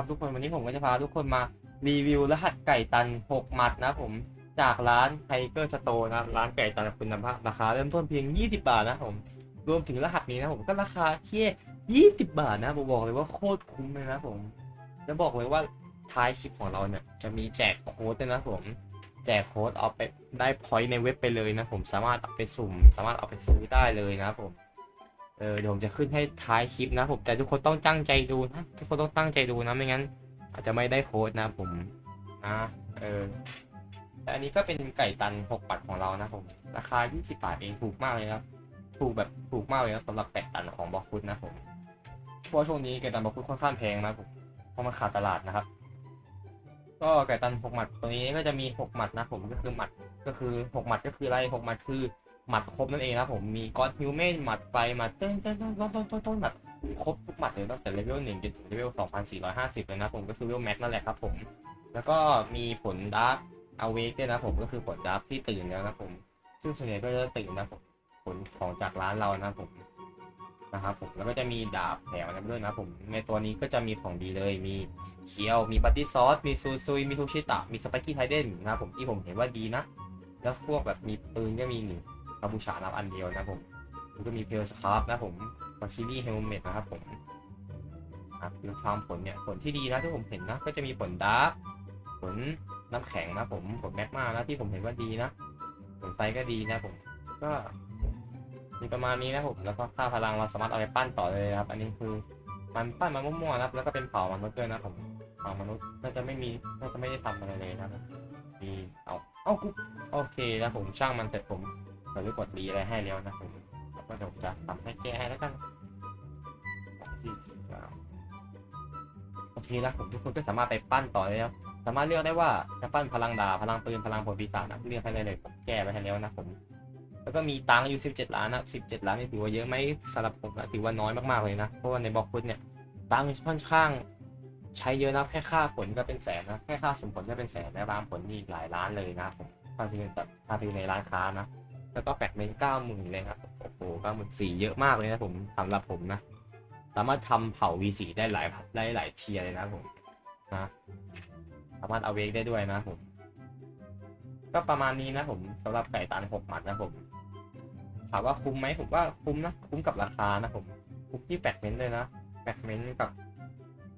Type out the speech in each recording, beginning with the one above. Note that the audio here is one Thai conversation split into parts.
ครับทุกคนวันนี้ผมก็จะพาทุกคนมารีวิวรหัสไก่ตัน 6 หมัดนะผมจากร้านไทเกอร์สโตร์นะร้านไก่ตันคุณภาพราคาเริ่มต้นเพียง 20 บาทนะผมรวมถึงรหัสนี้นะผมก็ราคาแค่20 บาทนะผมบอกเลยว่าโคตรคุ้มเลยนะผมจะบอกเลยว่าท้ายคลิปของเราเนี่ยจะมีแจกโค้ดด้วยนะผมแจกโค้ดเอาไปได้พอยต์ในเว็บไปเลยนะผมสามารถเอาไปสุ่ม สามารถเอาไปซื้อได้เลยนะผม เออเดี๋ยวผมจะขึ้นให้ท้ายคลิปนะผมแต่ทุกคนต้องตั้งใจดูนะทุกคนต้องตั้งใจดูนะไม่งั้น อาจจะไม่ได้โค้ดนะผมนะเออแต่อันนี้ก็เป็นไก่ตัน6ปัดของเรานะผม ราคา 20 บาทเองถูกมากเลยครับถูกแบบถูกมากเลยนะสำหรับไก่ตันของบล็อกฟุตนะผมเพราะช่วงนี้ไก่ตันบล็อกฟุตค่อนข้างแพงนะผมเพราะมันขาดตลาดนะครับ ก็ไก่ตัน6หมัดตัวนี้ก็จะมี 6 หมัดนะผมก็คือหมัดก็คือ 6 หมัดก็คืออะไร 6 หมัดคือ หมัดครบนั่นเองนะผมมีก็อดฮิวแมนหมัดไฟหมัดเต้นเต้นต้นต้นต้นต้นแบบครบทุกหมัดเลยตั้งแต่เลเวลหนึ่งจนถึงเลเวลสองพันสี่ร้อยห้าสิบเลยนะผมก็คือเลเวลแม็กนั่นแหละครับผม แล้วก็มีผลดาร์กเอาเวกด้วยนะผมก็คือผลดาร์กที่ตื่นแล้วนะผม ซึ่งส่วนใหญ่ก็จะตื่นนะผมผลของจากร้านเรานะผมนะครับผมแล้วก็จะมีดาบแถวนะด้วยนะผมในตัวนี้ก็จะมีของดีเลยมีเชียว มีบัตตี้ซอสมีซูซุยมีทูชิตะ มีสไปกี้ไทเดนนะครับผมที่ผมเห็นว่าดีนะ แล้วพวกแบบมีปืนก็มีหนึ่ง คาบูชานับอันเดียวนะผมแล้วก็มีเพลสคาร์ฟนะผมมาชินี่เฮลเมตนะครับผมครับดูความผลเนี่ยผลที่ดีนะที่ผมเห็นนะ ก็จะมีผลดาร์กผลน้ำแข็งนะผมผลแมกมานะที่ผมเห็นว่าดีนะผลไฟก็ดีนะผมก็มีประมาณนี้นะผมแล้วก็ค่าพลังเราสามารถเอาไปปั้นต่อเลยครับ อันนี้คือมันปั้นมามั่วๆนะครับแล้วก็เป็นเผ่ามนุษย์ด้วยนะผมเผ่ามนุษย์น่าจะไม่มีน่าจะไม่ได้ทำอะไรเลยนะมีเอาเอากูโอเคนะผมช่างมันเสร็จผม เราได้กดรีอะไรให้แล้วนะผมแล้วก็เดี๋ยวจะทำให้แก้ให้แล้วกันสี่สิบเก้าโอเคแล้วผมทุกคนก็สามารถไปปั้นต่อได้แล้วสามารถเลือกได้ว่าจะปั้นพลังดาพลังปืนพลังผลปีศาจนะเลือกให้ได้เลยผมแก้ไปให้แล้วนะผม แล้วก็มีตังค์อยู่17 ล้านนะ17 ล้านนี่ถือว่าเยอะไหมสำหรับผมนะถือว่าน้อยมากๆเลยนะเพราะว่าในบล็อกฟุตเนี่ยตังค์ค่อนข้างใช้เยอะนะแค่ค่าผลก็เป็นแสนนะแค่ค่าสมผลก็เป็นแสนและบางผลนี่หลายล้านเลยนะผมถ้าซื้อถ้าซื้อในร้านค้านะ แล้วก็แปดเมน์เก้าหมื่นเลยครับ โอ้โหเก้าหมื่นสี่เยอะมากเลยนะผมสำหรับผมนะ สามารถทำเผ่า V4 ได้หลายได้หลายเทียเลยนะผมนะสามารถเอาเวกได้ด้วยนะผม ก็ประมาณนี้นะผมสำหรับไก่ตันหกหมัดนะผมถามว่าคุ้มไหมผมว่าคุ้มนะ คุ้มกับราคานะผมคุ้มที่แปดเมน์เลยนะแปดเมน์กับ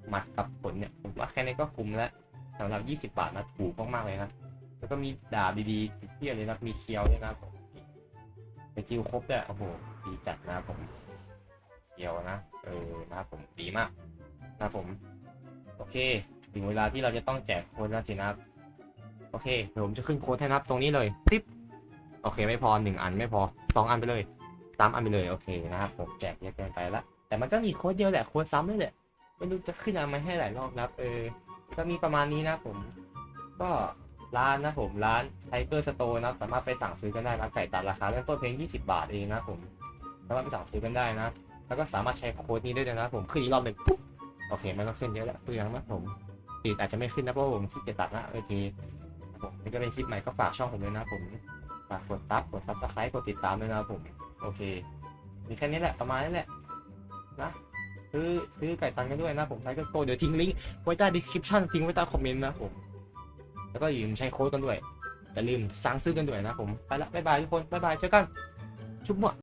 หมัดกับผลเนี่ยผมว่าแค่นี้ก็คุ้มแล้วสำหรับยี่สิบบาทนะถูกมากๆเลยนะ แล้วก็มีดาบดีๆเที่ยวเลยนะมีเคียวด้วยนะผม ไปจิวครบด้วยโอ้โหดีจัดนะผมเกียวนะ เออนะครับผมดีมากนะผม โอเค ถึงเวลาที่เราจะต้องแจกโค้ดแล้วสินะครับโอเคเดี๋ยวผมจะขึ้นโค้ดให้นะครับตรงนี้เลยติ๊บโอเคไม่พอหนึ่งอันไม่พอสองอันไปเลยสามอันไปเลยโอเคนะครับผมแจกเยอะเกินไปละแต่มันก็มีโค้ดเดียวแหละโค้ดซ้ำนี่แหละไม่รู้จะขึ้นเอามาให้หลายรอบนะครับเออก็มีประมาณนี้นะผม ก็ ร้านนะผมร้านไทเกอร์สโตร์นะสามารถไปสั่งซื้อกันได้นะไก่ตัดราคาเริ่มต้นเพียง 20 บาทเองนะผมสามารถไปสั่งซื้อกันได้นะ แล้วก็สามารถใช้โค้ดนี้ได้ด้วยนะผมขึ้นอีกรอบหนึ่งปุ๊บโอเคไม่ต้องขึ้นเยอะแล้วเปลืองนะผมตีอาจจะไม่ขึ้นนะเพราะผมขี้เกียจตัดนะโอเคผมนี่ก็เป็นคลิปใหม่ก็ฝากช่องผมด้วยนะผมฝากกดซับกดซับสไครต์กดติดตามด้วยนะผมโอเคมีแค่นี้แหละประมาณนี้แหละนะซื้อซื้อไก่ตันกันด้วยนะผมไทเกอร์สโตร์เดี๋ยวทิ้งลิงก์ไว้ใต้ description ทิ้งไว้ใต้คอมเมนต์นะผม แล้วก็อย่าลืมใช้โค้ดกันด้วยอย่าลืมสั่งซื้อกันด้วยนะผมไปละบ๊ายบายทุกคนบ๊ายบายเจอกันชุบมั่ว